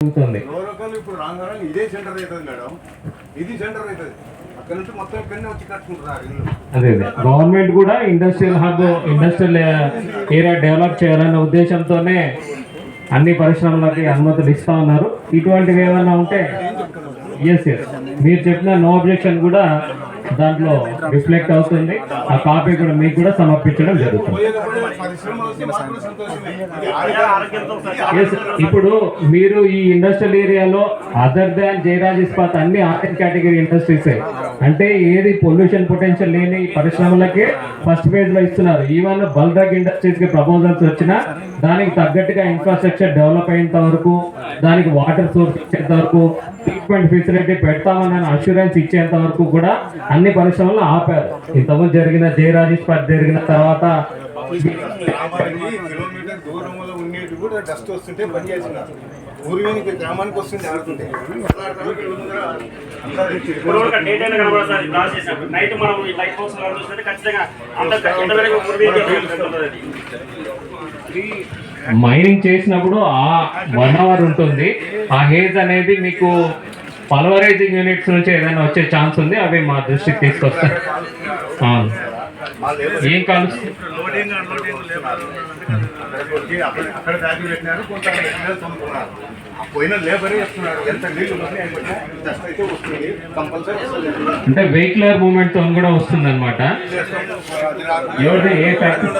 Local ఇప్పుడు ఇదే centre అవుతుంది మేడం. ఇది సెంటర్ అవుతుంది. అక్కడ నుంచి మొత్తం ఇక్కడనే వచ్చి కట్టుకుంటున్నారు ఇల్లు. అదే అదే. గవర్నమెంట్ కూడా industrial hub industrial area develop చేయాలనే ఉద్దేశంతోనే అన్ని పరిశ్రమలకి అనుమతులు ఇస్తా ఉన్నారు. ఇటువంటివి ఏమైనా ఉంటే ఎస్ ఎస్ మీరు చెప్పిన నో అబ్జెక్షన్ కూడా దాంట్లో రిఫ్లెక్ట్ అవుతుంది. ఆ కాపీ కూడా మీకు కూడా సమర్పించడం జరుగుతుంది. ఇప్పుడు మీరు ఈ ఇండస్ట్రియల్ ఏరియాలో అదర్ దాన్ జయరాజ్ ఇస్పాత్ అన్ని ఆర్ఎన్ కేటగిరీ ఇండస్ట్రీస్ అంటే ఏది పొల్యూషన్ పొటెన్షియల్ లేని పరిశ్రమలకే ఫస్ట్ ఫేజ్లో ఇస్తున్నారు. ఈవెన్ బల్డ్రగ్ ఇండస్ట్రీస్కి ప్రపోజల్స్ వచ్చినా దానికి తగ్గట్టుగా ఇన్ఫ్రాస్ట్రక్చర్ డెవలప్ అయ్యేంత వరకు దానికి వాటర్ సోర్స్ ఇచ్చేంత వరకు ట్రీట్మెంట్ ఫెసిలిటీ పెడతామని అష్యూరెన్స్ ఇచ్చేంత వరకు కూడా అన్ని పరిశ్రమలు ఆపారు. ఇంతకుముందు జరిగిన జయరాజేష్ ఇస్పాత్ జరిగిన తర్వాత కిలోమీటర్ దూరంలో ఉండేది కూడా డస్ట్ వస్తుంటే పని చేస్తున్నారు గ్రామానికి వస్తుంది ఆడుతుంటే. కనబడదు సార్ చేసినప్పుడు నైట్ మనం ఈ లైట్ హౌస్ చూసినట్టు ఖచ్చితంగా అంత. మైనింగ్ చేసినప్పుడు ఆ వన్ అవర్ ఉంటుంది. ఆ హేజ్ అనేది మీకు పల్వరైజింగ్ యూనిట్స్ నుంచి ఏదైనా వచ్చే ఛాన్స్ ఉంది. అవి మా దృష్టికి తీసుకొస్తాయి. అవును. ఏం వచ్చి అక్కడ బ్యాగులు పెట్టినారు కొంత పోయిన లేబరే ఎంత డస్ట్ అయితే వస్తుంది కంపల్సరీ అంటే వెహికులర్ మూమెంట్తో కూడా వస్తుంది అనమాట ఎవరిది? ఏ ఫ్యాక్టరీ